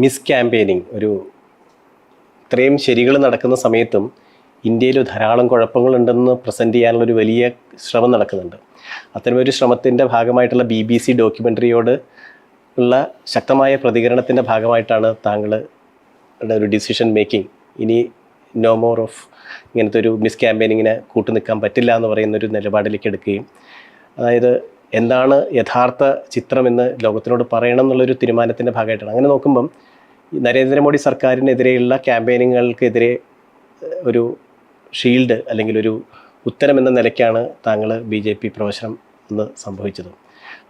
Miss campaigning. ഒരു ഇത്രയും ശരികൾ നടക്കുന്ന സമയത്തും ഇന്ത്യയിൽ ധാരാളം കുഴപ്പങ്ങളുണ്ടെന്ന് പ്രസന്റ് ചെയ്യാനുള്ള ഒരു വലിയ ശ്രമം നടക്കുന്നുണ്ട്. അത്തരമൊരു ശ്രമത്തിന്റെ ഭാഗമായിട്ടുള്ള ബി ബി സി ഡോക്യുമെന്ററിയോട് ഉള്ള ശക്തമായ പ്രതികരണത്തിന്റെ ഭാഗമായിട്ടാണ് താങ്കളുടെ ഒരു ഡിസിഷൻ മേക്കിംഗ് ഇനി നോ മോർ ഓഫ് ഇങ്ങനത്തെ ഒരു മിസ് ക്യാമ്പയിനിങ്ങിനെ കൂട്ടുനിൽക്കാൻ പറ്റില്ല എന്ന് പറയുന്ന ഒരു നിലപാടിലേക്ക് എടുക്കുകയും. അതായത് എന്താണ് യഥാർത്ഥ ചിത്രമെന്ന് ലോകത്തിനോട് പറയണം എന്നുള്ളൊരു തീരുമാനത്തിന്റെ ഭാഗമായിട്ടാണ്. അങ്ങനെ നോക്കുമ്പം നരേന്ദ്രമോദി സർക്കാരിനെതിരെയുള്ള ക്യാമ്പയിനുകൾക്കെതിരെ ഒരു ഷീൽഡ് അല്ലെങ്കിൽ ഒരു ഉത്തരം എന്ന നിലയ്ക്കാണ് താങ്കൾ ബി ജെ പി പ്രവേശനം എന്ന് സംഭവിച്ചത്.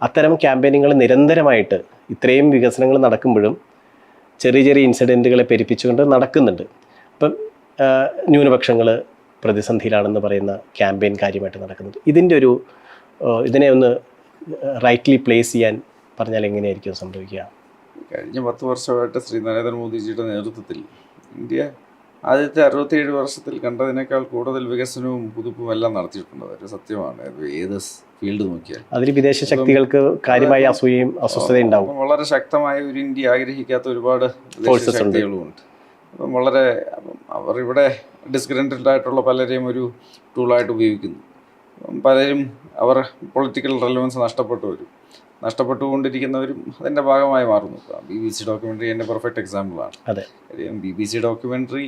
അത്തരം ക്യാമ്പയിനുകൾ നിരന്തരമായിട്ട് ഇത്രയും വികസനങ്ങൾ നടക്കുമ്പോഴും ചെറിയ ചെറിയ ഇൻസിഡന്റുകളെ പെരുപ്പിച്ചുകൊണ്ട് നടക്കുന്നുണ്ട്. അപ്പം ന്യൂനപക്ഷങ്ങൾ പ്രതിസന്ധിയിലാണെന്ന് പറയുന്ന ക്യാമ്പയിൻ കാര്യമായിട്ട് നടക്കുന്നത്. ഇതിന്റെ ഒരു ഇതിനെ ഒന്ന് റൈറ്റ്ലി പ്ലേസ് ചെയ്യാൻ പറഞ്ഞാൽ എങ്ങനെയായിരിക്കും സംഭവിക്കുക? കഴിഞ്ഞ പത്ത് വർഷമായിട്ട് ശ്രീ നരേന്ദ്രമോദിജിയുടെ നേതൃത്വത്തിൽ ഇന്ത്യ ആദ്യത്തെ അറുപത്തിയേഴ് വർഷത്തിൽ കണ്ടതിനേക്കാൾ കൂടുതൽ വികസനവും പുതുപ്പും എല്ലാം നടത്തിയിട്ടുണ്ട്. അവർ സത്യമാണ്. ഏത് ഫീൽഡ് നോക്കിയാൽ അതിൽ വിദേശ ശക്തികൾക്ക് കാര്യമായ അസൂയയും അസ്വസ്ഥതയും ഉണ്ടാവും. വളരെ ശക്തമായ ഒരു ഇന്ത്യ ആഗ്രഹിക്കാത്ത ഒരുപാട് ശക്തികളുമുണ്ട്. അപ്പം വളരെ അവർ ഇവിടെ ഡിസ്ഗ്രന്റഡ് ആയിട്ടുള്ള പലരെയും ഒരു ടൂളായിട്ട് ഉപയോഗിക്കുന്നു. പലരും അവർ പൊളിറ്റിക്കൽ റെലവൻസ് നഷ്ടപ്പെട്ടു വരും. നഷ്ടപ്പെട്ടുകൊണ്ടിരിക്കുന്നവരും അതിന്റെ ഭാഗമായി മാറുന്നു. ബി ബി സി ഡോക്യുമെന്ററി എന്റെ പെർഫെക്റ്റ് എക്സാമ്പിളാണ് അതെ. ബി ബി സി ഡോക്യുമെന്ററി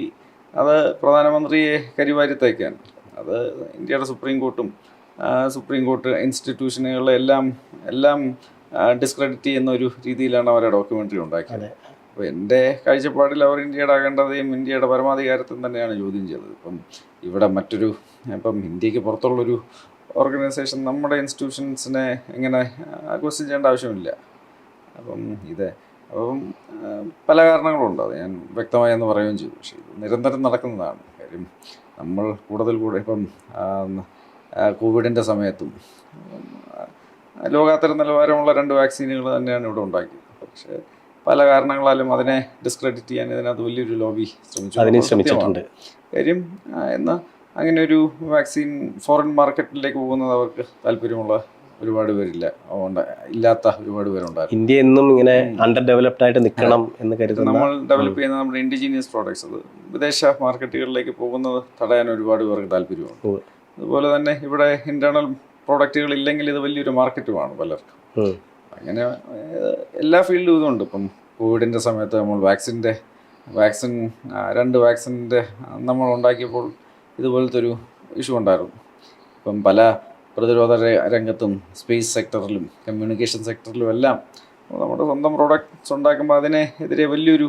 അത് പ്രധാനമന്ത്രിയെ കരിവാരിത്തേക്കാൻ അത് ഇന്ത്യയുടെ സുപ്രീം കോർട്ടും സുപ്രീം കോർട്ട് ഇൻസ്റ്റിറ്റ്യൂഷനുകളെല്ലാം എല്ലാം ഡിസ്ക്രെഡിറ്റ് ചെയ്യുന്ന ഒരു രീതിയിലാണ് അവരെ ഡോക്യുമെന്ററി ഉണ്ടാക്കിയത്. അപ്പോൾ എന്റെ കാഴ്ചപ്പാടിൽ അവർ ഇന്ത്യയുടെ അഖണ്ഡതയും ഇന്ത്യയുടെ പരമാധികാരത്വം തന്നെയാണ് ചോദ്യം ചെയ്തത്. ഇപ്പം ഇവിടെ മറ്റൊരു ഇപ്പം ഇന്ത്യയ്ക്ക് പുറത്തുള്ളൊരു ഓർഗനൈസേഷൻ നമ്മുടെ ഇൻസ്റ്റിറ്റ്യൂഷൻസിനെ എങ്ങനെ ക്വസ്റ്റ്യൻ ചെയ്യേണ്ട ആവശ്യമില്ല. അപ്പം ഇത് അപ്പം പല കാരണങ്ങളുണ്ട്. അത് ഞാൻ വ്യക്തമായി എന്ന് പറയുകയും ചെയ്തു. പക്ഷേ ഇത് നിരന്തരം നടക്കുന്നതാണ്. കാര്യം നമ്മൾ കൂടുതൽ കൂടെ ഇപ്പം കോവിഡിന്റെ സമയത്തും ലോകാത്തര നിലവാരമുള്ള രണ്ട് വാക്സിനുകൾ തന്നെയാണ് ഇവിടെ ഉണ്ടാക്കിയത്. പക്ഷേ പല കാരണങ്ങളാലും അതിനെ ഡിസ്ക്രെഡിറ്റ് ചെയ്യാൻ ഇതിനകത്ത് വലിയൊരു ലോബി ശ്രമിച്ചു. അതിനെ ശ്രമിച്ചിട്ടുണ്ട്. കാര്യം എന്ന് എന്നാൽ അങ്ങനെ ഒരു വാക്സിൻ ഫോറിൻ മാർക്കറ്റിലേക്ക് പോകുന്നത് അവർക്ക് താല്പര്യമുള്ള ഒരുപാട് പേരില്ല. അതുകൊണ്ട് ഇല്ലാത്ത ഒരുപാട് പേരുണ്ടായിരുന്നു. ഇന്ത്യ എന്നും ഇങ്ങനെ അണ്ടർ ഡെവലപ്ഡ് ആയിട്ട് നിൽക്കണം എന്ന് കരുതുന്ന നമ്മൾ ഡെവലപ്പ് ചെയ്യുന്ന നമ്മുടെ ഇൻഡിജീനിയസ് പ്രോഡക്ട്സ് അത് വിദേശ മാർക്കറ്റുകളിലേക്ക് പോകുന്നത് തടയാൻ ഒരുപാട് പേർക്ക് താല്പര്യമാണ്. അതുപോലെ തന്നെ ഇവിടെ ഇന്റേണൽ പ്രോഡക്റ്റുകൾ ഇല്ലെങ്കിൽ ഇത് വലിയൊരു മാർക്കറ്റുമാണ് പലർക്കും. അങ്ങനെ എല്ലാ ഫീൽഡും ഇതുണ്ട്. ഇപ്പം കോവിഡിന്റെ സമയത്ത് നമ്മൾ വാക്സിന്റെ വാക്സിൻ രണ്ട് വാക്സിന്റെ നമ്മൾ ഉണ്ടാക്കിയപ്പോൾ ഇതുപോലത്തെ ഒരു ഇഷ്യൂ ഉണ്ടായിരുന്നു. ഇപ്പം പല പ്രതിരോധ രംഗത്തും സ്പേസ് സെക്ടറിലും കമ്മ്യൂണിക്കേഷൻ സെക്ടറിലും എല്ലാം നമ്മുടെ സ്വന്തം പ്രോഡക്റ്റ്സ് ഉണ്ടാക്കുമ്പോൾ അതിനെ എതിരെ വലിയൊരു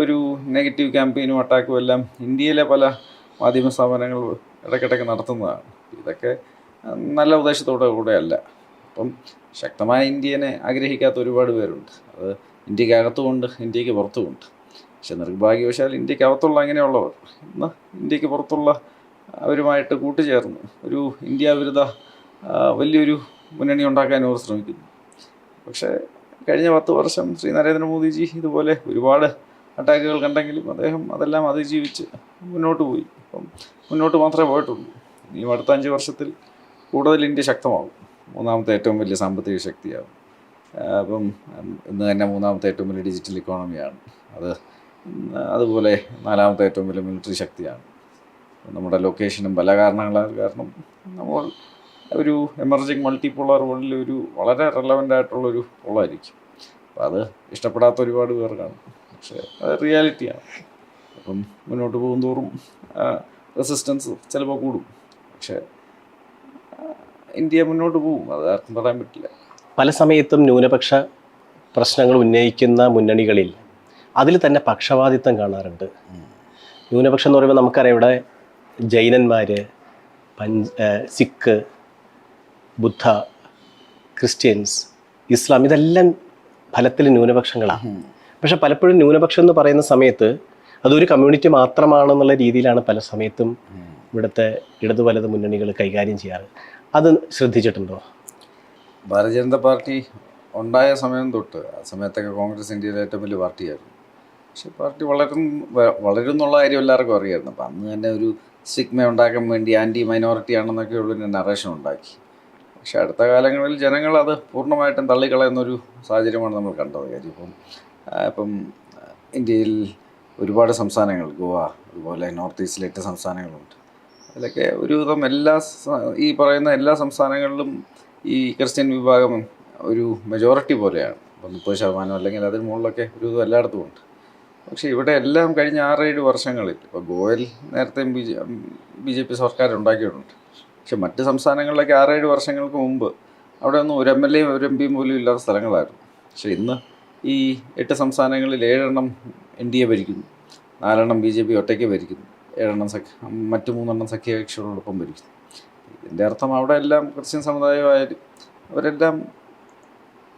ഒരു നെഗറ്റീവ് ക്യാമ്പയിനും അറ്റാക്കും എല്ലാം ഇന്ത്യയിലെ പല മാധ്യമ സ്ഥാപനങ്ങൾ ഇടയ്ക്കിടയ്ക്ക് നടത്തുന്നതാണ്. ഇതൊക്കെ നല്ല ഉദ്ദേശത്തോടെ കൂടെ അല്ല അപ്പം ശക്തമായ ഇന്ത്യനെ ആഗ്രഹിക്കാത്ത ഒരുപാട് പേരുണ്ട്. അത് ഇന്ത്യയ്ക്ക് അകത്തുമുണ്ട് ഇന്ത്യയ്ക്ക് പുറത്തുമുണ്ട്. പക്ഷെ നിർഭാഗ്യവശാൽ ഇന്ത്യയ്ക്ക് അകത്തുള്ള അങ്ങനെയുള്ളവർ ഇന്ന് ഇന്ത്യയ്ക്ക് പുറത്തുള്ള അവരുമായിട്ട് കൂട്ടുചേർന്ന് ഒരു ഇന്ത്യ വിരുദ്ധ വലിയൊരു മുന്നണി ഉണ്ടാക്കാൻ അവർ ശ്രമിക്കുന്നു. പക്ഷേ കഴിഞ്ഞ പത്ത് വർഷം ശ്രീ നരേന്ദ്രമോദിജി ഇതുപോലെ ഒരുപാട് അറ്റാക്കുകൾ കണ്ടെങ്കിലും അദ്ദേഹം അതെല്ലാം അതിജീവിച്ച് മുന്നോട്ട് പോയി. അപ്പം മുന്നോട്ട് മാത്രമേ പോയിട്ടുള്ളൂ. ഇനിയും അടുത്ത അഞ്ച് വർഷത്തിൽ കൂടുതൽ ഇന്ത്യ ശക്തമാകും. മൂന്നാമത്തെ ഏറ്റവും വലിയ സാമ്പത്തിക ശക്തിയാകും അപ്പം ഇന്ന് തന്നെ മൂന്നാമത്തെ ഏറ്റവും വലിയ ഡിജിറ്റൽ ഇക്കോണമിയാണ് അത് അതുപോലെ നാലാമത്തെ ഏറ്റവും വലിയ മിലിറ്ററി ശക്തിയാണ്. നമ്മുടെ ലൊക്കേഷനും പല കാരണങ്ങളാൽ കാരണം നമ്മൾ ഒരു എമർജിങ് മൾട്ടിപോളാർ വേൾഡിൽ ഒരു വളരെ റെലവന്റ് ആയിട്ടുള്ളൊരു പോളായിരിക്കും അപ്പോൾ അത് ഇഷ്ടപ്പെടാത്ത ഒരുപാട് പേർ കാണും. പക്ഷേ അത് റിയാലിറ്റിയാണ് അപ്പം മുന്നോട്ട് പോകും തോറും റെസിസ്റ്റൻസ് ചിലപ്പോൾ കൂടും. പക്ഷേ ഇന്ത്യ മുന്നോട്ട് പോകും അത് ആർക്കും പറയാൻ പറ്റില്ല. പല സമയത്തും ന്യൂനപക്ഷ പ്രശ്നങ്ങൾ ഉന്നയിക്കുന്ന മുന്നണികളിൽ അതിൽ തന്നെ പക്ഷപാതിത്വം കാണാറുണ്ട്. ന്യൂനപക്ഷം എന്ന് പറയുമ്പോൾ നമുക്കറിയാം ഇവിടെ ജൈനന്മാർ പഞ്ച് സിഖ് ബുദ്ധ ക്രിസ്ത്യൻസ് ഇസ്ലാം ഇതെല്ലാം ഫലത്തിൽ ന്യൂനപക്ഷങ്ങളാണ് പക്ഷെ പലപ്പോഴും ന്യൂനപക്ഷം എന്ന് പറയുന്ന സമയത്ത് അതൊരു കമ്മ്യൂണിറ്റി മാത്രമാണെന്നുള്ള രീതിയിലാണ് പല സമയത്തും ഇവിടുത്തെ ഇടതു വലത് മുന്നണികൾ കൈകാര്യം ചെയ്യാറ്. അത് ശ്രദ്ധിച്ചിട്ടുണ്ടോ? ഭാരതീയ ജനതാ പാർട്ടി ഉണ്ടായ സമയം തൊട്ട് ആ സമയത്തൊക്കെ കോൺഗ്രസ് ഇന്ത്യയിലെ ഏറ്റവും വലിയ പാർട്ടിയായിരുന്നു. പക്ഷേ പാർട്ടി വളരും വളരും എന്നുള്ള കാര്യം എല്ലാവർക്കും അറിയായിരുന്നു. അപ്പം അന്ന് തന്നെ ഒരു സിഗ്മ ഉണ്ടാക്കാൻ വേണ്ടി ആന്റി മൈനോറിറ്റി ആണെന്നൊക്കെ ഉള്ളൊരു നറേഷൻ ഉണ്ടാക്കി. പക്ഷേ അടുത്ത കാലങ്ങളിൽ ജനങ്ങൾ അത് പൂർണമായിട്ടും തള്ളിക്കളയുന്നൊരു സാഹചര്യമാണ് നമ്മൾ കണ്ടത്. കാര്യം ഇപ്പം ഇപ്പം ഇന്ത്യയിൽ ഒരുപാട് സംസ്ഥാനങ്ങൾ ഗോവ അതുപോലെ നോർത്ത് ഈസ്റ്റിലെ എട്ട് സംസ്ഥാനങ്ങളുണ്ട്. അതിലൊക്കെ ഒരുവിധം എല്ലാ ഈ പറയുന്ന എല്ലാ സംസ്ഥാനങ്ങളിലും ഈ ക്രിസ്ത്യൻ വിഭാഗം ഒരു മെജോറിറ്റി പോലെയാണ്. ഇപ്പം മുപ്പത് ശതമാനം അല്ലെങ്കിൽ അതിന് മുകളിലൊക്കെ ഒരുവിധം എല്ലായിടത്തും ഉണ്ട്. പക്ഷേ ഇവിടെ എല്ലാം കഴിഞ്ഞ ആറേഴ് വർഷങ്ങളിൽ ഇപ്പോൾ ഗോയൽ നേരത്തെ B J B J P സർക്കാർ ഉണ്ടാക്കിയിട്ടുണ്ട്. പക്ഷെ മറ്റ് സംസ്ഥാനങ്ങളിലൊക്കെ ആറേഴ് വർഷങ്ങൾക്ക് മുമ്പ് അവിടെ ഒന്നും ഒരു എം എൽ എയും ഒരു എം പിയും പോലും ഇല്ലാത്ത സ്ഥലങ്ങളായിരുന്നു. പക്ഷേ ഇന്ന് ഈ എട്ട് സംസ്ഥാനങ്ങളിൽ ഏഴെണ്ണം എൻ ഡി എ ഭരിക്കുന്നു. നാലെണ്ണം ബി ജെ പി ഒറ്റയ്ക്ക് ഭരിക്കുന്നു. ഏഴെണ്ണം സഖ്യ മറ്റ് മൂന്നെണ്ണം സഖ്യകക്ഷികളോടൊപ്പം ഭരിക്കും. ഇതിന്റെ അർത്ഥം അവിടെ എല്ലാം ക്രിസ്ത്യൻ സമുദായമായാലും അവരെല്ലാം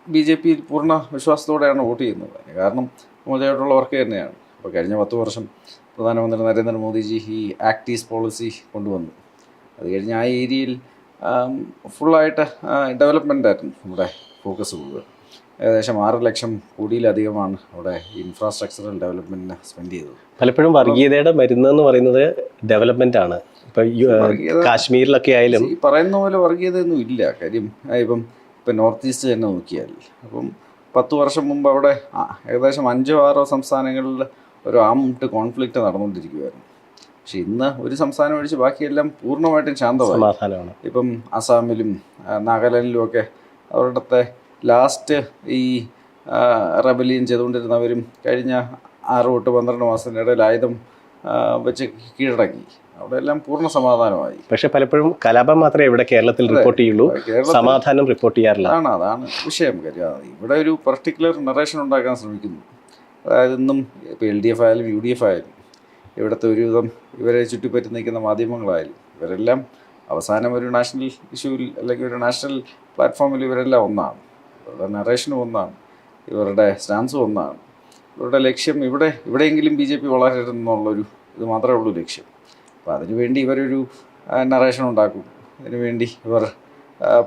ബി ജെ പിയിൽ പൂർണ വിശ്വാസത്തോടെയാണ് വോട്ട് ചെയ്യുന്നത്. അതിന് കാരണം മോദിയായിട്ടുള്ളവർക്ക് തന്നെയാണ്. അപ്പോൾ കഴിഞ്ഞ പത്ത് വർഷം പ്രധാനമന്ത്രി നരേന്ദ്രമോദിജി ഈ ആക്ട് ഈസ് പോളിസി കൊണ്ടുവന്നു. അത് കഴിഞ്ഞ് ആ ഏരിയയിൽ ഫുള്ളായിട്ട് ഡെവലപ്മെന്റ് ആയിരുന്നു നമ്മുടെ ഫോക്കസ് കൂടുതൽ ഏകദേശം ആറ് ലക്ഷം കോടിയിലധികമാണ് അവിടെ ഇൻഫ്രാസ്ട്രക്ചറൽ ഡെവലപ്മെന്റിന് സ്പെൻഡ് ചെയ്തത്. പലപ്പോഴും വർഗീയതയുടെ മരുന്ന് എന്ന് പറയുന്നത് ഡെവലപ്മെന്റ് ആണ്. ഇപ്പൊ കാശ്മീരിലൊക്കെ ആയാലും ഈ പറയുന്ന പോലെ വർഗീയതയൊന്നും ഇല്ല. കാര്യം ഇപ്പം ഇപ്പം നോർത്ത് ഈസ്റ്റ് തന്നെ നോക്കിയാൽ. അപ്പം പത്ത് വർഷം മുമ്പ് അവിടെ ഏകദേശം അഞ്ചോ ആറോ സംസ്ഥാനങ്ങളിൽ ഒരു ആമുട്ട് കോൺഫ്ലിക്റ്റ് നടന്നുകൊണ്ടിരിക്കുകയായിരുന്നു പക്ഷെ ഇന്ന് ഒരു സംസ്ഥാനം ഒഴിച്ച് ബാക്കിയെല്ലാം പൂർണമായിട്ടും ശാന്തമാണ് ഇപ്പം അസാമിലും നാഗാലാൻഡിലും ഒക്കെ അവരുടെ ലാസ്റ്റ് ഈ റബലിയൻ ചെയ്തുകൊണ്ടിരുന്നവരും കഴിഞ്ഞ ആറ് തൊട്ട് പന്ത്രണ്ട് മാസത്തിനിടയിൽ ആയുധം വെച്ച് കീഴടക്കി അവിടെ എല്ലാം പൂർണ സമാധാനമായി. പക്ഷെ പലപ്പോഴും കലാപം മാത്രമേ ഇവിടെ കേരളത്തിൽ റിപ്പോർട്ട് ചെയ്യുള്ളൂ. സമാധാനം റിപ്പോർട്ട് ചെയ്യാറില്ല. ആണ് അതാണ് വിഷയം. കാര്യം ഇവിടെ ഒരു പർട്ടിക്കുലർ നറേഷൻ ഉണ്ടാക്കാൻ ശ്രമിക്കുന്നു. അതായത് ഇന്നും ഇപ്പോൾ എൽ ഡി എഫ് ആയാലും യു ഡി എഫ് ആയാലും ഇവിടുത്തെ ഒരുവിധം ഇവരെ ചുറ്റിപ്പറ്റി നിൽക്കുന്ന മാധ്യമങ്ങളായാലും ഇവരെല്ലാം അവസാനം ഒരു നാഷണൽ ഇഷ്യൂവിൽ അല്ലെങ്കിൽ ഒരു നാഷണൽ പ്ലാറ്റ്ഫോമിൽ ഇവരെല്ലാം ഒന്നാണ്. ഇവരുടെ നറേഷൻ ഒന്നാണ് ഇവരുടെ സ്റ്റാൻസ് ഒന്നാണ്. ഇവരുടെ ലക്ഷ്യം ഇവിടെ ഇവിടെയെങ്കിലും ബി ജെ പി വളരരുതെന്നുള്ളൊരു ഇത് മാത്രമേ ഉള്ളൂ ലക്ഷ്യം. അപ്പോൾ അതിനുവേണ്ടി ഇവരൊരു നറേഷൻ ഉണ്ടാക്കും. അതിനുവേണ്ടി ഇവർ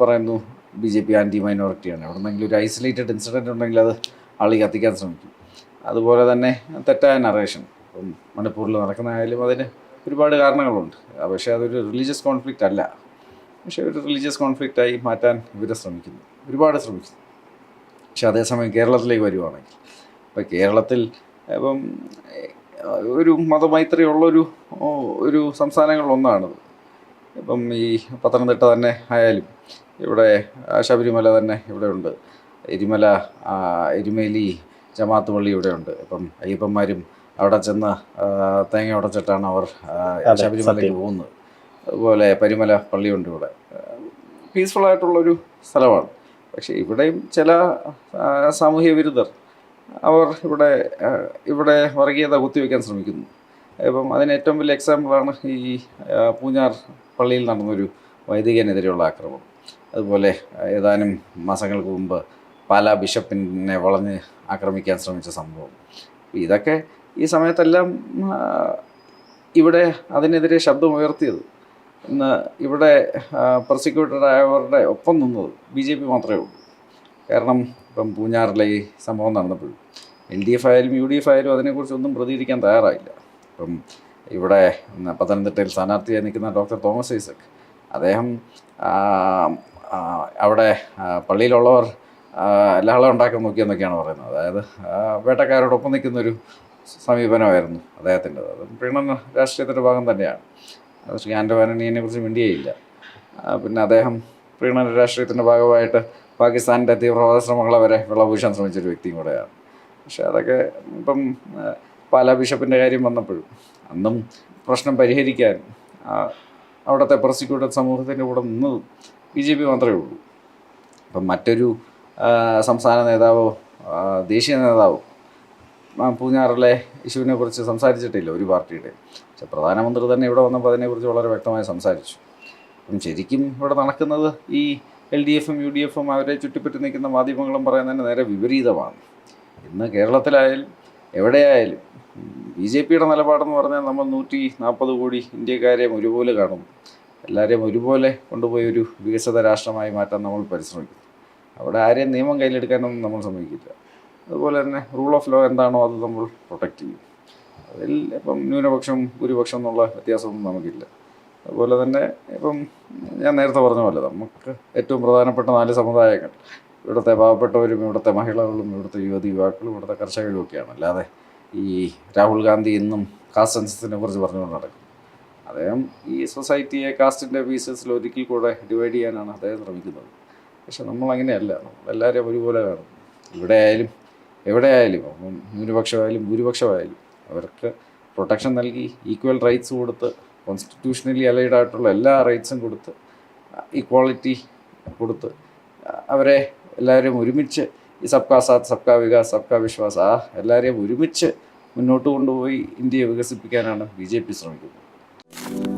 പറയുന്നു ബി ജെ പി ആന്റി മൈനോറിറ്റിയാണ് എവിടെന്നെങ്കിലും ഒരു ഐസൊലേറ്റഡ് ഇൻസിഡന്റ് ഉണ്ടെങ്കിൽ അത് ആളി കത്തിക്കാൻ ശ്രമിക്കും. അതുപോലെ തന്നെ തെറ്റായ നറേഷൻ ഇപ്പം മണിപ്പൂരിൽ നടക്കുന്നതായാലും അതിന് ഒരുപാട് കാരണങ്ങളുണ്ട്. പക്ഷേ അതൊരു റിലീജിയസ് കോൺഫ്ലിക്റ്റ് അല്ല. പക്ഷേ ഒരു റിലീജിയസ് കോൺഫ്ലിക്റ്റായി മാറ്റാൻ ഇവരെ ശ്രമിക്കുന്നു. ഒരുപാട് ശ്രമിക്കുന്നു. പക്ഷെ അതേസമയം കേരളത്തിലേക്ക് വരുവാണെങ്കിൽ. ഇപ്പോൾ കേരളത്തിൽ ഇപ്പം ഒരു മതമൈത്രിയുള്ളൊരു ഒരു സംസ്ഥാനങ്ങളിലൊന്നാണത്. ഇപ്പം ഈ പത്തനംതിട്ട തന്നെ ആയാലും ഇവിടെ ശബരിമല തന്നെ ഇവിടെ ഉണ്ട്. എരിമല എരിമേലി ജമാഅത്ത് പള്ളി ഇവിടെയുണ്ട് ഇപ്പം അയ്യപ്പന്മാരും അവിടെ ചെന്ന് തേങ്ങ ഉടച്ചിട്ടാണ് അവർ ശബരിമലയ്ക്ക് പോകുന്നത്. അതുപോലെ പരിമല പള്ളിയുണ്ട് ഇവിടെ. പീസ്ഫുള്ളായിട്ടുള്ളൊരു സ്ഥലമാണ്. പക്ഷേ ഇവിടെയും ചില സാമൂഹ്യ വിരുദ്ധർ അവർ ഇവിടെ ഇവിടെ വർഗീയത കുത്തിവെക്കാൻ ശ്രമിക്കുന്നു. ഇപ്പം അതിന് ഏറ്റവും വലിയ എക്സാമ്പിളാണ് ഈ പൂഞ്ഞാർ പള്ളിയിൽ നടന്നൊരു വൈദികനെതിരെയുള്ള ആക്രമണം അതുപോലെ ഏതാനും മാസങ്ങൾക്ക് മുമ്പ് പാലാ ബിഷപ്പിനെ വളഞ്ഞ് ആക്രമിക്കാൻ ശ്രമിച്ച സംഭവം. ഇതൊക്കെ ഈ സമയത്തെല്ലാം ഇവിടെ അതിനെതിരെ ശബ്ദമുയർത്തിയത്. ഇന്ന് ഇവിടെ പ്രോസിക്യൂട്ടറായവരുടെ ഒപ്പം നിന്നത് ബി ജെ പി മാത്രമേ ഉള്ളൂ. കാരണം ഇപ്പം പൂഞ്ഞാറിലെ ഈ സംഭവം നടന്നപ്പോഴും എൽ ഡി എഫ് ആയാലും യു ഡി എഫ് ആയാലും അതിനെക്കുറിച്ചൊന്നും പ്രതികരിക്കാൻ തയ്യാറായില്ല. ഇപ്പം ഇവിടെ പത്തനംതിട്ടയിൽ സ്ഥാനാർത്ഥിയായി നിൽക്കുന്ന ഡോക്ടർ തോമസ് ഐസക് അദ്ദേഹം അവിടെ പള്ളിയിലുള്ളവർ ലഹള ഉണ്ടാക്കാൻ നോക്കിയെന്നൊക്കെയാണ് പറയുന്നത്. അതായത് വേട്ടക്കാരോടൊപ്പം നിൽക്കുന്നൊരു സമീപനമായിരുന്നു അദ്ദേഹത്തിന്റെ അത് പ്രീണന രാഷ്ട്രീയത്തിന്റെ ഭാഗം തന്നെയാണ്. അത് ശ്രീ ആൻഡോ കുറിച്ച് മിണ്ടിയേയില്ല. പിന്നെ അദ്ദേഹം പ്രീണന രാഷ്ട്രീയത്തിന്റെ ഭാഗമായിട്ട് പാകിസ്ഥാനിന്റെ തീവ്രവാദ ശ്രമങ്ങളെ വരെ വിളവൂശാൻ ശ്രമിച്ചൊരു വ്യക്തിയും കൂടെയാണ്. പക്ഷെ അതൊക്കെ ഇപ്പം പല ബിഷപ്പിന്റെ കാര്യം വന്നപ്പോഴും അന്നും പ്രശ്നം പരിഹരിക്കാൻ അവിടുത്തെ പ്രോസിക്യൂട്ടർ സമൂഹത്തിന്റെ കൂടെ നിന്നത് ബി ജെ പി മാത്രമേ ഉള്ളൂ. അപ്പം മറ്റൊരു സംസ്ഥാന നേതാവോ ദേശീയ നേതാവോ പൂഞ്ഞാറിലെ ഇഷ്യൂവിനെ കുറിച്ച് സംസാരിച്ചിട്ടില്ല ഒരു പാർട്ടിയുടെ. പക്ഷെ പ്രധാനമന്ത്രി തന്നെ ഇവിടെ വന്നപ്പോൾ അതിനെക്കുറിച്ച് വളരെ വ്യക്തമായി സംസാരിച്ചു. അപ്പം ശരിക്കും ഇവിടെ നടക്കുന്നത് ഈ എൽ ഡി എഫും യു ഡി എഫും അവരെ ചുറ്റിപ്പറ്റി നിൽക്കുന്ന മാധ്യമങ്ങളും പറയുന്നതിന് നേരെ വിപരീതമാണ്. ഇന്ന് കേരളത്തിലായാലും എവിടെയായാലും ബി ജെ പിയുടെ നിലപാടെന്ന് പറഞ്ഞാൽ നമ്മൾ നൂറ്റി നാൽപ്പത് കോടി ഇന്ത്യക്കാരെയും ഒരുപോലെ കാണും എല്ലാവരെയും ഒരുപോലെ കൊണ്ടുപോയി ഒരു വികസിത രാഷ്ട്രമായി മാറ്റാൻ നമ്മൾ പരിശ്രമിക്കുന്നു. അവിടെ ആരെയും നിയമം കയ്യിലെടുക്കാനൊന്നും നമ്മൾ സമ്മതിക്കില്ല. അതുപോലെ തന്നെ റൂൾ ഓഫ് ലോ എന്താണോ അത് നമ്മൾ പ്രൊട്ടക്റ്റ് ചെയ്യും. അതിൽ ഇപ്പം ന്യൂനപക്ഷം ഭൂരിപക്ഷം എന്നുള്ള വ്യത്യാസമൊന്നും നമുക്കില്ല. അതുപോലെ തന്നെ ഇപ്പം ഞാൻ നേരത്തെ പറഞ്ഞ പോലെ നമുക്ക് ഏറ്റവും പ്രധാനപ്പെട്ട നാല് സമുദായങ്ങൾ ഇവിടുത്തെ പാവപ്പെട്ടവരും ഇവിടുത്തെ മഹിളകളും ഇവിടുത്തെ യുവതി യുവാക്കളും ഇവിടുത്തെ കർഷകരും ഒക്കെയാണ്. അല്ലാതെ ഈ രാഹുൽ ഗാന്ധി ഇന്നും കാസ്റ്റ് സെൻസസിനെ കുറിച്ച് പറഞ്ഞുകൊണ്ട് നടക്കും അദ്ദേഹം ഈ സൊസൈറ്റിയെ കാസ്റ്റിന്റെ പീസസിൽ ഒരിക്കൽ കൂടെ ഡിവൈഡ് ചെയ്യാനാണ് അദ്ദേഹം ശ്രമിക്കുന്നത്. പക്ഷെ നമ്മളങ്ങനെയല്ല. നമ്മൾ എല്ലാവരെയും ഒരുപോലെ കാണും ഇവിടെ ആയാലും എവിടെ ആയാലും അപ്പം ന്യൂനപക്ഷമായാലും ഭൂരിപക്ഷമായാലും അവർക്ക് പ്രൊട്ടക്ഷൻ നൽകി ഈക്വൽ റൈറ്റ്സ് കൊടുത്ത് കോൺസ്റ്റിറ്റ്യൂഷണലി അലൈഡ് ആയിട്ടുള്ള എല്ലാ റൈറ്റ്സും കൊടുത്ത് ഈക്വാളിറ്റി കൊടുത്ത് അവരെ എല്ലാവരെയും ഒരുമിച്ച് ഈ സബ്കാ സാത്ത് സബ്കാ വികാസ് സബ്കാ വിശ്വാസ് ആ എല്ലാവരെയും ഒരുമിച്ച് മുന്നോട്ട് കൊണ്ടുപോയി ഇന്ത്യയെ വികസിപ്പിക്കാനാണ് ബി ജെ പി ശ്രമിക്കുന്നത്.